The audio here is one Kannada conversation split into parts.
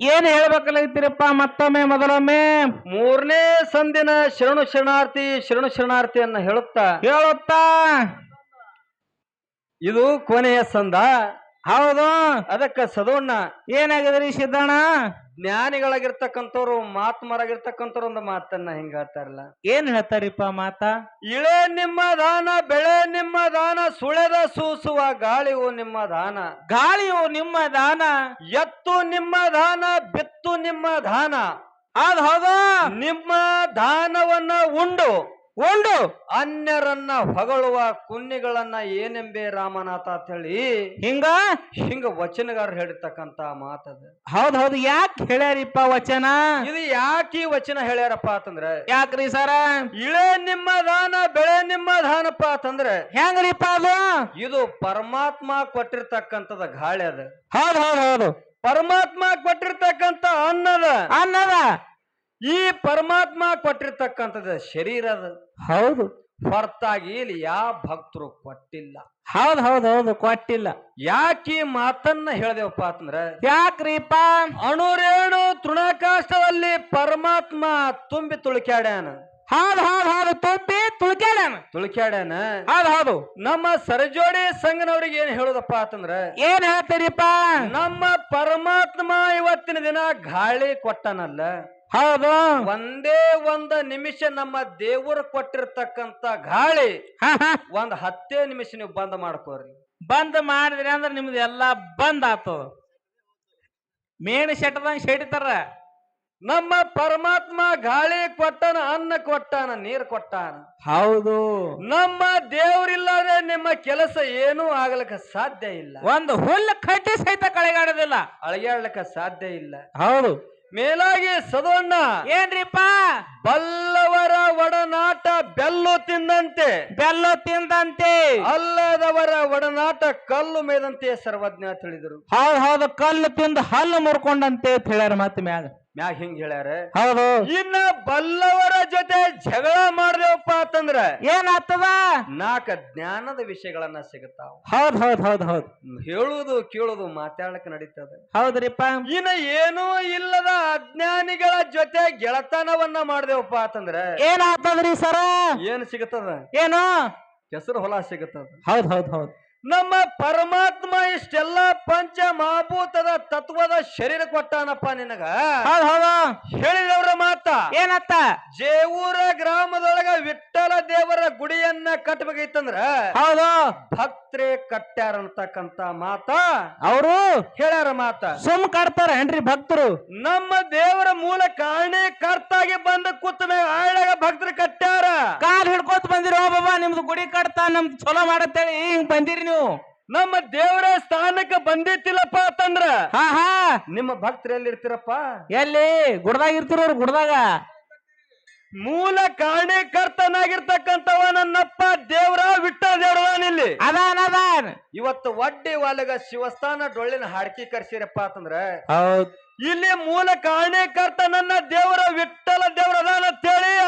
ಏನ್ ಹೇಳ್ಬೇಕಲ್ಲೈತಿರಪ್ಪ ಮತ್ತೊಮ್ಮೆ ಮೊದಲೊಮ್ಮೆ? ಮೂರನೇ ಸಂದಿನ ಶರಣು ಶರಣಾರ್ಥಿ ಶರಣು ಶರಣಾರ್ಥಿಯನ್ನ ಹೇಳುತ್ತಾ? ಹೇಳುತ್ತಾ. ಇದು ಕೊನೆಯ ಸಂದ. ಹೌದು. ಅದಕ್ಕ ಸದೋಣ್ಣ. ಏನಾಗಿದ್ರಿ ಸಿದ್ದಣ್ಣ? ಜ್ಞಾನಿಗಳಾಗಿರ್ತಕ್ಕಂಥವ್ರು ಮಾತ್ಮರಾಗಿರ್ತಕ್ಕಂಥವ್ರು ಒಂದು ಮಾತನ್ನ ಹಿಂಗ ಹೇಳ್ತಾರಲ್ಲ. ಏನ್ ಹೇಳ್ತಾರಿಪ್ಪ ಮಾತಾ? ಇಳೆ ನಿಮ್ಮ ದಾನ ಬೆಳೆ ನಿಮ್ಮ ದಾನ ಸುಳೆದ ಸೂಸುವ ಗಾಳಿಯು ನಿಮ್ಮ ದಾನ. ಗಾಳಿಯು ನಿಮ್ಮ ದಾನ. ಎತ್ತು ನಿಮ್ಮ ದಾನ ಬಿತ್ತು ನಿಮ್ಮ ದಾನ. ಅದ್ ಹೌದಾ? ನಿಮ್ಮ ದಾನವನ್ನ ಉಂಡು. ಉಂಡು. ಅನ್ಯರನ್ನ ಹೊಗಳುವ ಕುನ್ನಿಗಳನ್ನ ಏನೆಂಬೆ ರಾಮನಾಥ ಅಂತ ಹೇಳಿ ಹಿಂಗ? ಹಿಂಗ ವಚನಗಾರ ಹೇಳಿರ್ತಕ್ಕಂತ ಮಾತದ ಹೌದ್ ಹೌದು ಯಾಕೆ ಹೇಳ್ಯಾರಿಪ್ಪ ವಚನ? ಇದು ಯಾಕೆ ಈ ವಚನ ಹೇಳ್ಯಾರಪ್ಪ ಅಂತಂದ್ರೆ ಯಾಕ್ರಿ ಸರ? ಇಳೆ ನಿಮ್ಮ ದಾನ ಬೆಳೆ ನಿಮ್ಮ ದಾನಪ್ಪ ಅಂತಂದ್ರೆ ಹೆಂಗ್ರಿಪ್ಪ ಅದು? ಇದು ಪರಮಾತ್ಮ ಕೊಟ್ಟಿರ್ತಕ್ಕಂಥದ ಗಾಳಿ ಅದ. ಹೌದ್ ಹೌದ್ ಹೌದು. ಪರಮಾತ್ಮ ಕೊಟ್ಟಿರ್ತಕ್ಕಂತ ಅನ್ನದ. ಅನ್ನದ? ಈ ಪರಮಾತ್ಮ ಕೊಟ್ಟಿರ್ತಕ್ಕಂಥದ್ದು ಶರೀರ ಅದು. ಹೌದು. ಹೊರತಾಗಿ ಇಲ್ಲಿ ಯಾವ ಭಕ್ತರು ಕೊಟ್ಟಿಲ್ಲ. ಹೌದು ಹೌದು ಹೌದು ಕೊಟ್ಟಿಲ್ಲ. ಯಾಕೆ ಮಾತನ್ನ ಹೇಳ್ದೇವಪ್ಪ ಅಂತಂದ್ರ ಯಾಕ್ರೀಪ ಅಣುರೇಣು ತೃಣಕಾಷ್ಟದಲ್ಲಿ ಪರಮಾತ್ಮ ತುಂಬಿ ತುಳುಕ್ಯಾಡ್ಯಾನ. ಹೌದು ಹೌದು ಹೌದು ತುಂಬಿ ತುಳ್ಕ್ಯಾಡ್ಯಾನ. ತುಳುಕ್ಯಾಡ್ಯಾನ. ಹೌದು ಹೌದು. ನಮ್ಮ ಸರಜೋಡಿ ಸಂಘನವ್ರಿಗೆ ಏನ್ ಹೇಳುದಪ್ಪ ಅಂತಂದ್ರ ಏನ್ ಹೇಳ್ತೀರಿಪ್ಪ? ನಮ್ಮ ಪರಮಾತ್ಮ ಇವತ್ತಿನ ದಿನ ಗಾಳಿ ಕೊಟ್ಟನಲ್ಲ. ಹೌದು. ಒಂದೇ ಒಂದ ನಿಮಿಷ ನಮ್ಮ ದೇವರು ಕೊಟ್ಟಿರ್ತಕ್ಕಂತ ಗಾಳಿ ಒಂದ್ ಹತ್ತೇ ನಿಮಿಷ ನೀವು ಬಂದ್ ಮಾಡ್ಕೋರಿ ಬಂದ್ ಮಾಡಿದ್ರಿ ಅಂದ್ರೆ ನಿಮ್ದು ಎಲ್ಲಾ ಬಂದ್ ಆತು. ಮೇಣ ಶೆಟ್ಟದಂಗ ಶೆಡಿತಾರ. ನಮ್ಮ ಪರಮಾತ್ಮ ಗಾಳಿ ಕೊಟ್ಟನ ಅನ್ನ ಕೊಟ್ಟಾನ ನೀರ್ ಕೊಟ್ಟಾನ. ಹೌದು. ನಮ್ಮ ದೇವ್ರಿಲ್ಲದೆ ನಿಮ್ಮ ಕೆಲಸ ಏನೂ ಆಗ್ಲಿಕ್ಕ ಸಾಧ್ಯ ಇಲ್ಲ. ಒಂದು ಹುಲ್ಲು ಕಟ್ಟಿ ಸಹಿತ ಕಳೆಗಾಡೋದಿಲ್ಲ. ಅಳಗಾಡ್ಲಿಕ್ಕೆ ಸಾಧ್ಯ ಇಲ್ಲ. ಹೌದು. ಮೇಲಾಗಿ ಸದೋಣ್ಣ ಏನ್ರಿಪ್ಪ? ಬಲ್ಲವರ ಒಡನಾಟ ಬೆಲ್ಲು ತಿಂದಂತೆ. ಬೆಲ್ಲ ತಿಂದಂತೆ. ಅಲ್ಲದವರ ಒಡನಾಟ ಕಲ್ಲು ಮೇದಂತೆ ಸರ್ವಜ್ಞ ತಿಳಿದರು. ಹೌದ್ ಹೌದು ಕಲ್ಲು ತಿಂದು ಹಲ್ಲು ಮುರ್ಕೊಂಡಂತೆ ಅಂತ ಹೇಳ್ಯಾರ ಮತ್ತೆ ಮ್ಯಾಗ. ಮ್ಯಾಗ ಹಿಂಗ್ ಹೇಳ್ಯಾರ? ಹೌದು. ಇನ್ನ ಬಲ್ಲವರ ಜೊತೆ ಜಗಳ ಮಾಡ್ದೇವಪ್ಪ ಅಂತಂದ್ರ ಏನಾಗ್ತದ? ನಾಲ್ಕ ಜ್ಞಾನದ ವಿಷಯಗಳನ್ನ ಸಿಗುತ್ತಾವ ಹೌದ್ ಹೌದ್ ಹೌದ್ ಹೌದ್. ಹೇಳುದು ಕೇಳುದು ಮಾತಾಡಕ್ ನಡೀತದ. ಹೌದ್ರಿಪ್ಪ. ಇನ್ನ ಏನೂ ಇಲ್ಲದ ಅಜ್ಞಾನಿಗಳ ಜೊತೆ ಗೆಳತನವನ್ನ ಮಾಡ್ದೇವಪ್ಪ ಅಂತಂದ್ರ ಏನಾಗ್ತದ್ರಿ ಸರ? ಏನ್ ಸಿಗುತ್ತದ ಏನು? ಹೆಸರು ಹೊಲ ಸಿಗುತ್ತದ ಹೌದ್ ಹೌದ್ ಹೌದ್. ನಮ್ಮ ಪರಮಾತ್ಮ ಇಷ್ಟೆಲ್ಲ ಪಂಚ ಮಹಾಭೂತದ ತತ್ವದ ಶರೀರ ಕೊಟ್ಟಾನಪ್ಪ ನಿನಗ. ಹೇಳಿದವ್ರ ಮಾತ. ಏನತ್ತ? ಜೇವೂರ ಗ್ರಾಮದೊಳಗ ವಿಠಲ ದೇವರ ಗುಡಿಯನ್ನ ಕಟ್ಟಬೇಕಿತ್ತಂದ್ರ ಹೌದು. ಭಕ್ತರೇ ಕಟ್ಟ್ಯಾರ ಅಂತಕ್ಕಂತ ಮಾತ. ಅವರು ಹೇಳ್ಯಾರ ಮಾತ. ಸುಮ್ ಕಟ್ತಾರ ಏನ್ರಿ ಭಕ್ತರು? ನಮ್ಮ ದೇವರ ಮೂಲ ಕಾರಣೀಕರ್ತಾಗಿ ಬಂದ ಕೂತ ಆಳಾಗ ಭಕ್ತರು ಕಟ್ಟ್ಯಾರ. ಕಾಲ್ ಹಿಡ್ಕೋತ ಬಂದಿರಿ ಓ ಬಾಬಾ ನಿಮ್ದು ಗುಡಿ ಕಟ್ತಾ ನಮ್ದು ಚಲೋ ಮಾಡತ್ತೇಳಿ ಹಿಂಗ್ ಬಂದಿರಿ ನೀವು. ನಮ್ಮ ದೇವರ ಸ್ಥಾನಕ್ಕೆ ಬಂದಿತ್ತಿಲ್ಲಪ್ಪ ಅಂತಂದ್ರ? ಹಾ ಹಾ. ನಿಮ್ಮ ಭಕ್ತರು ಎಲ್ಲಿರ್ತೀರಪ್ಪ? ಎಲ್ಲಿ? ಗುಡ್ದಾಗ ಇರ್ತಿರೋರು ಗುಡ್ದಾಗ. ಮೂಲ ಕಾರಣೀಕರ್ತನಾಗಿರ್ತಕ್ಕಂಥವ ನನ್ನಪ್ಪ ದೇವರ ವಿಟ್ಟ ದೇವರದಾನಿಲ್ಲಿ ಅದಾನ ಅದಾನ್. ಇವತ್ತು ಒಡ್ಡಿ ಒಲಗ ಶಿವಸ್ಥಾನ ಡೊಳ್ಳಿನ ಹಾಡ್ಕಿ ಕರ್ಸಿರಪ್ಪ ಅಂತಂದ್ರ ಹೌದ್. ಇಲ್ಲಿ ಮೂಲ ಕಾರಣೀಕರ್ತ ನನ್ನ ದೇವರ ವಿಠಲ ದೇವರ ಅಂತೇಳಿ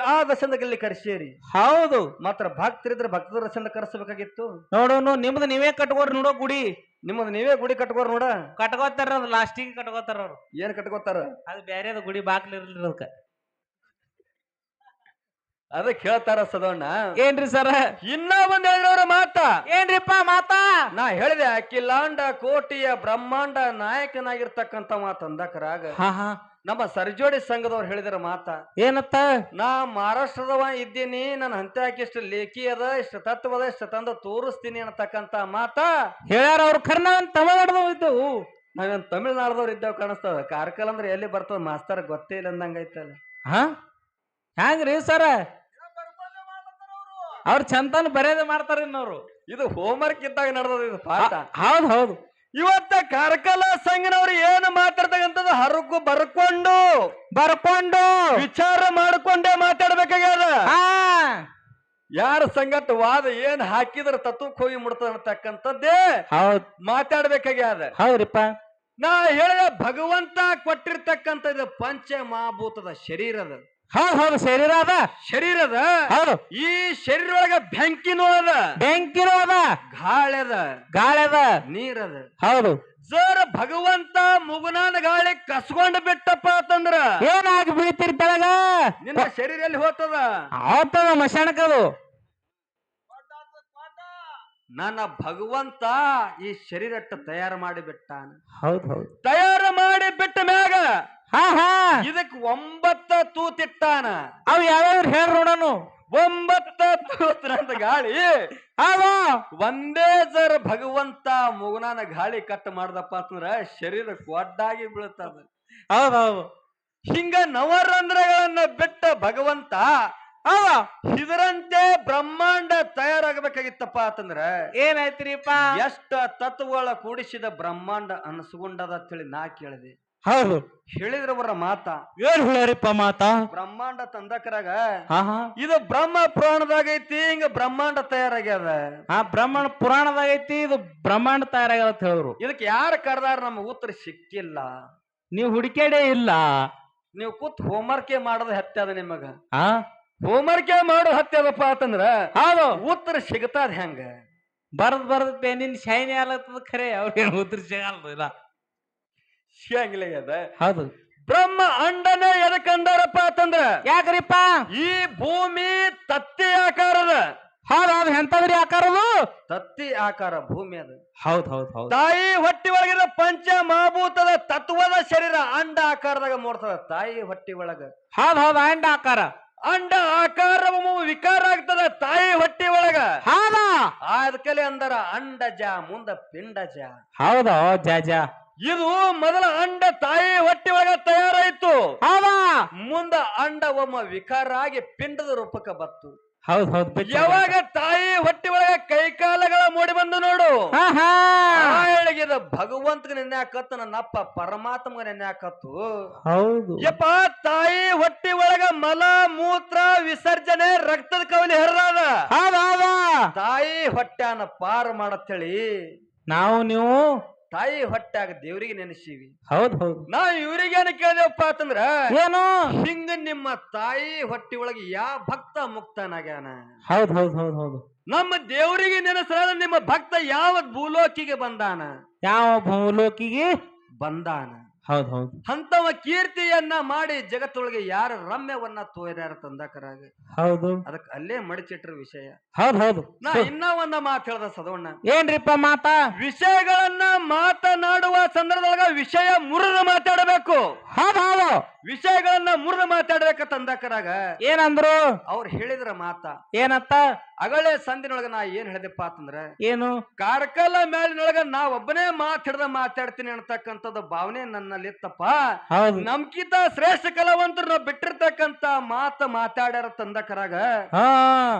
ಆ- ದರ್ಶನದಲ್ಲಿ ಕರ್ಸೇರಿ ಹೌದು. ಮಾತ್ರ ಭಕ್ತರಿದ್ರೆ ಭಕ್ತರ ದರ್ಶನ ಕರೆಸಬೇಕಾಗಿತ್ತು. ನೋಡೋನು ನಿಮ್ದು ನೀವೇ ಕಟ್ಕೋರಿ ನೋಡೋ ಗುಡಿ. ನಿಮ್ಮದು ನೀವೇ ಗುಡಿ ಕಟ್ಕೋರ್ ನೋಡ. ಕಟ್ಕೋತಾರ ಲಾಸ್ಟಿಗೆ ಕಟ್ಕೋತಾರ ಅವ್ರು. ಏನ್ ಕಟ್ಕೋತಾರ ಅದು ಬೇರೆ ಗುಡಿ ಬಾಕ್ಲ ಅದಕ್ಕೆ ಅದಕ್ಕ. ಅದಕ್ಕೆ ಹೇಳ್ತಾರ ಸದೋಣ್ಣ ಏನ್ರಿ ಸರ? ಇನ್ನ ಒಂದ್ ಹೇಳಿದವ್ರ ಮಾತ. ಏನ್ರಿಪ್ಪ ಮಾತಾ? ನಾ ಹೇಳಿದೆ ಅಖಿಲಾಂಡ ಕೋಟಿಯ ಬ್ರಹ್ಮಾಂಡ ನಾಯಕನಾಗಿರ್ತಕ್ಕಂತ ಮಾತ ಅಂದಕರಾಗ. ಹಾ ಹಾ. ನಮ್ಮ ಸರ್ಜೋಡಿ ಸಂಘದವ್ರು ಹೇಳಿದ್ರ ಮಾತ. ಏನತ್ತ? ನಾ ಮಹಾರಾಷ್ಟ್ರದವ ಇದ್ದೀನಿ ನನ್ನ ಹಂತ್ಯಾಕಿ ಇಷ್ಟು ಲೇಖಿ ಅದ ಇಷ್ಟು ತತ್ವದ ಇಷ್ಟು ತಂದು ತೋರಿಸ್ತೀನಿ ಅನ್ನತಕ್ಕಂತ ಮಾತ. ಹೇಳ್ಯಾರ ಅವ್ರು ಕರ್ನ ತಮಿಳ್ನಾಡದವ್ ಇದ್ದವು. ನಾವೇನ್ ತಮಿಳ್ನಾಡದವ್ರು ಇದ್ದಾವ ಕಾಣಿಸ್ತದ. ಕಾರ್ಕಲ್ ಅಂದ್ರೆ ಎಲ್ಲಿ ಬರ್ತದ ಮಾಸ್ತರ್ ಗೊತ್ತೇ ಇಲ್ಲ ಅಂದಂಗ ಐತಲ್ಲ. ಹಾ? ಹ್ಯಾಂಗ್ರಿ ಸರ? ಅವ್ರ ಚಂತನ ಬರೇದ ಮಾಡ್ತಾರ ಇನ್ನವ್ರು ಇದು ಹೋಮ್ವರ್ಕ್ ಇದ್ದಾಗ ನಡೆದದ ಇದು ಪಾಠ? ಹೌದು ಹೌದು. ಇವತ್ತ ಕಾರ್ಕಲ ಸಂಘನವ್ರು ಏನು ಮಾತಾಡ್ತಕ್ಕಂಥದ್ದು ಹರಕು ಬರ್ಕೊಂಡು. ಬರ್ಕೊಂಡು. ವಿಚಾರ ಮಾಡ್ಕೊಂಡೇ ಮಾತಾಡ್ಬೇಕಾಗ್ಯದ? ಯಾರ ಸಂಗಟ ವಾದ ಏನ್ ಹಾಕಿದ್ರ ತತ್ವಕ್ಕೆ ಹೋಗಿ ಮುಡ್ತದ ಹೌದು. ಹೌದ್ ಮಾತಾಡ್ಬೇಕಾಗ್ಯದ? ಹೌದ್ರಿಪ್ಪ. ನಾ ಹೇಳಿದ ಭಗವಂತ ಕೊಟ್ಟಿರ್ತಕ್ಕಂಥದ್ದು ಪಂಚ ಮಹಾಭೂತದ ಶರೀರದ ಹೌದ್ ಹೌದು ಶರೀರ ಅದ. ಶರೀರದ ಹೌದು. ಈ ಶರೀರ ಒಳಗ ಬೆಂಕಿನೂ ಅದ? ಬೆಂಕಿನೂ ಅದ. ಗಾಳಿ ಅದ? ಗಾಳಿ ಅದ. ನೀರದ ಹೌದು. ಜರ ಭಗವಂತ ಮುಗುನಾನ ಗಾಳಿ ಕಸ್ಕೊಂಡ್ ಬಿಟ್ಟಪ್ಪ ಅಂತಂದ್ರ? ಏನಾಗಿ ಬೀಳ್ತೀರಿ ತೆಳಗ? ನಿನ್ನ ಶರೀರ ಎಲ್ಲಿ ಹೋಗ್ತದ ಆತದ ಮಶಾಣಕದು ನನ್ನ ಭಗವಂತ ಈ ಶರೀರಟ್ಟ ತಯಾರು ಮಾಡಿ ಬಿಟ್ಟಾನ. ಹೌದು ಹೌದ್. ತಯಾರು ಮಾಡಿ ಬಿಟ್ಟ ಮ್ಯಾಗ ಹಾ ಹಾ. ಇದಕ್ ಒಂಬತ್ತ ತೂತಿಟ್ಟಾನ ಅವ್ ಯಾವ್ಯಾವ ಹೇಳ ನೋಡನು ಒಂಬತ್ತ ತೂತ್ರಂತ ಗಾಳಿ. ಒಂದೇ ಜರ ಭಗವಂತ ಮುಗುನಾನ ಗಾಳಿ ಕಟ್ ಮಾಡ್ದಪ್ಪ ಅಂತಂದ್ರ ಶರೀರ ಕೊಡ್ಡಾಗಿ ಬೀಳುತ್ತದ ಹೌದೌದು. ಹೌದು ಹಿಂಗ ನವರಂಧ್ರಗಳನ್ನ ಬಿಟ್ಟ ಭಗವಂತ ಅವ. ಇದರಂತೆ ಬ್ರಹ್ಮಾಂಡ ತಯಾರಾಗಬೇಕಾಗಿತ್ತಪ್ಪ ಅಂತಂದ್ರ ಏನಾಯ್ತ್ರಿಪ್ಪ? ಎಷ್ಟ ತತ್ವಗಳ ಕೂಡಿಸಿದ ಬ್ರಹ್ಮಾಂಡ ಅನಸ್ಕೊಂಡದ ಅಂತೇಳಿ ನಾ ಕೇಳಿದೆ. ಹೌದು. ಹೇಳಿದ್ರವರ ಮಾತ? ಏನ್ ಹೇಳ್ಯಾರಿಪ್ಪ ಮಾತಾ? ಬ್ರಹ್ಮಾಂಡ ತಂದಕರಾಗ? ಹಾ ಹಾ. ಇದು ಬ್ರಹ್ಮ ಪುರಾಣದಾಗ ಐತಿ ಹಿಂಗ ಬ್ರಹ್ಮಾಂಡ ತಯಾರಾಗ್ಯದ. ಆ ಬ್ರಹ್ಮಾಂಡ ಪುರಾಣದಾಗ ಐತಿ ಇದು ಬ್ರಹ್ಮಾಂಡ ತಯಾರಾಗ್ಯದ ಅಂತ ಹೇಳಿದ್ರು ಇದಕ್ಕೆ ಯಾರು ಕರೆದಾರ ನಮ್ಗೆ ಉತ್ತರ ಸಿಕ್ಕಿಲ್ಲ. ನೀವು ಹುಡುಕ್ಯಾಡೇ ಇಲ್ಲ. ನೀವು ಕೂತ್ ಹೋಮ್ವರ್ಕೆ ಮಾಡೋದು ಹತ್ಯದ ನಿಮಗ. ಹಾ. ಹೋಮ್ವರ್ಕೆ ಮಾಡೋದು ಹತ್ಯದಪ್ಪ ಅಂತಂದ್ರ ಹೌದು. ಉತ್ತರ ಸಿಗತದ ಹೆಂಗ? ಬರದ್ ಬರದ್ ಬೇನಿನ್ ಶೈನಿ ಆಗ್ಲತ್ತದ ಖರೆ ಅವ್ರೇನು ಉತ್ತರ ಸಿಗಲ್ಲ ಇಲ್ಲ ಅದ. ಹೌದು. ಬ್ರಹ್ಮ ಅಂಡನೆ ಎದಕ್ಕಂದಾರಪ್ಪ ಅಂತಂದ್ರ ಯಾಕ್ರಿಪ್ಪ? ಈ ಭೂಮಿ ತತ್ತಿ ಆಕಾರದ. ಹೌದ್ ಅದು ಎಂತದ್ರಿ ಆಕಾರದು? ತತ್ತಿ ಆಕಾರ ಭೂಮಿ ಅದು. ಹೌದು ಹೌದ್ ಹೌದು. ತಾಯಿ ಹೊಟ್ಟಿ ಒಳಗಿದ ಪಂಚ ಮಹಾಭೂತದ ತತ್ವದ ಶರೀರ ಅಂಡ ಆಕಾರದಾಗ ಮೂಡ್ತದ. ತಾಯಿ ಹೊಟ್ಟಿ ಒಳಗ. ಹೌದು ಹೌದು ಅಂಡ ಆಕಾರ. ಅಂಡ ಆಕಾರ ವಿಕಾರ ಆಗ್ತದ ತಾಯಿ ಹೊಟ್ಟಿ ಒಳಗ. ಹೌದಾ. ಅದಕ್ಕಲೆ ಅಂದರ ಅಂಡಜ ಮುಂದ ಪಿಂಡಜ. ಹೌದಾ ಜಾಜ. ಇದು ಮೊದಲ ಅಂಡ ತಾಯಿ ಹೊಟ್ಟಿ ಒಳಗ ತಯಾರಾಯ್ತು ಮುಂದ ಅಂಡ ಒಮ್ಮ ವಿಕಾರ ಆಗಿ ಪಿಂಡದ ರೂಪಕ್ಕೆ ಬತ್ತು ಹೌದ್ ಹೌದ್ ಯಾವಾಗ ತಾಯಿ ಹೊಟ್ಟಿ ಒಳಗ ಕೈಕಾಲಗಳ ಮೂಡಿ ಬಂದು ನೋಡು. ಹೇಳಿದ ಭಗವಂತಗ ನೆನ್ಯಾಕತ್ತು ನನ್ನ ಅಪ್ಪ ಪರಮಾತ್ಮಗ ನೆನ್ಯಾಕತ್ತು. ಹೌದು. ಯಪ್ಪ ತಾಯಿ ಹೊಟ್ಟಿ ಒಳಗ ಮಲ ಮೂತ್ರ ವಿಸರ್ಜನೆ ರಕ್ತದ ಕವಲಿ ಹರಿದಾದ. ತಾಯಿ ಹೊಟ್ಟೆನ ಪಾರು ಮಾಡತ್ತೇಳಿ. ನಾವು ನೀವು ತಾಯಿ ಹೊಟ್ಟಾಗ ದೇವ್ರಿಗೆ ನೆನೆಸೀವಿ ಹೌದ್ ಹೌದು. ನಾ ಇವ್ರಿಗೇನು ಕೇಳಿದೆವಪ್ಪ ಅಂತಂದ್ರ ಏನು? ಹಿಂಗ ನಿಮ್ಮ ತಾಯಿ ಹೊಟ್ಟಿ ಒಳಗೆ ಯಾವ ಭಕ್ತ ಮುಕ್ತನಾಗ್ಯಾನ? ಹೌದ್ ಹೌದ್ ಹೌದ್ ಹೌದು. ನಮ್ಮ ದೇವರಿಗೆ ನೆನೆಸಲ ನಿಮ್ಮ ಭಕ್ತ ಯಾವ ಭೂಲೋಕಿಗೆ ಬಂದಾನ? ಯಾವ ಭೂಲೋಕಿಗೆ? ಬಂದಾನ. ಹೌದ್ ಹೌದು. ಅಂತವ ಕೀರ್ತಿಯನ್ನ ಮಾಡಿ ಜಗತ್ತೊಳಗೆ ಯಾರ ರಮ್ಯವನ್ನ ತೋರ್ಯಾರ ತಂದಾಕರಾಗ? ಹೌದು. ಅದಕ್ಕೆ ಅಲ್ಲೇ ಮಡಚಿಟ್ರ ವಿಷಯ. ಹೌದೌದು ಹೌದು. ನಾ ಇನ್ನ ಒಂದ ಮಾತು ಹೇಳ್ದ ಸದವಣ್ಣ ಏನ್ರಿಪ್ಪ ಮಾತಾ? ವಿಷಯಗಳನ್ನ ಮಾತನಾಡುವ ಸಂದರ್ಭದೊಳಗ ವಿಷಯ ಮುರಿದು ಮಾತಾಡಬೇಕು. ಹೌದೌದು ಹೌದು. ವಿಷಯಗಳನ್ನ ಮುರಿದು ಮಾತಾಡ್ಬೇಕ ತಂದಕರಾಗ. ಏನಂದ್ರು? ಅವ್ರು ಹೇಳಿದ್ರ ಮಾತ. ಏನತ್ತ? ಅಗಳೆ ಸಂದಿನೊಳಗ ನಾ ಏನ್ ಹೇಳಿದೆಪ್ಪ ಅಂತಂದ್ರ ಏನು? ಕಾರ್ಕಲ ಮೇಲಿನೊಳಗ ನಾ ಒಬ್ಬನೇ ಮಾತಾಡ್ದ ಮಾತಾಡ್ತೀನಿ ಅಂತಕ್ಕಂಥದ್ದು ಭಾವನೆ ನನ್ನಲ್ಲಿತ್ತಪ್ಪ ಹೌದು. ನಮ್ಕಿಂತ ಶ್ರೇಷ್ಠ ಕಲಾವಂತರು ನಾವು ಬಿಟ್ಟಿರ್ತಕ್ಕಂತ ಮಾತ ಮಾತಾಡ್ಯಾರ ತಂದಕರಾಗ. ಹಾ.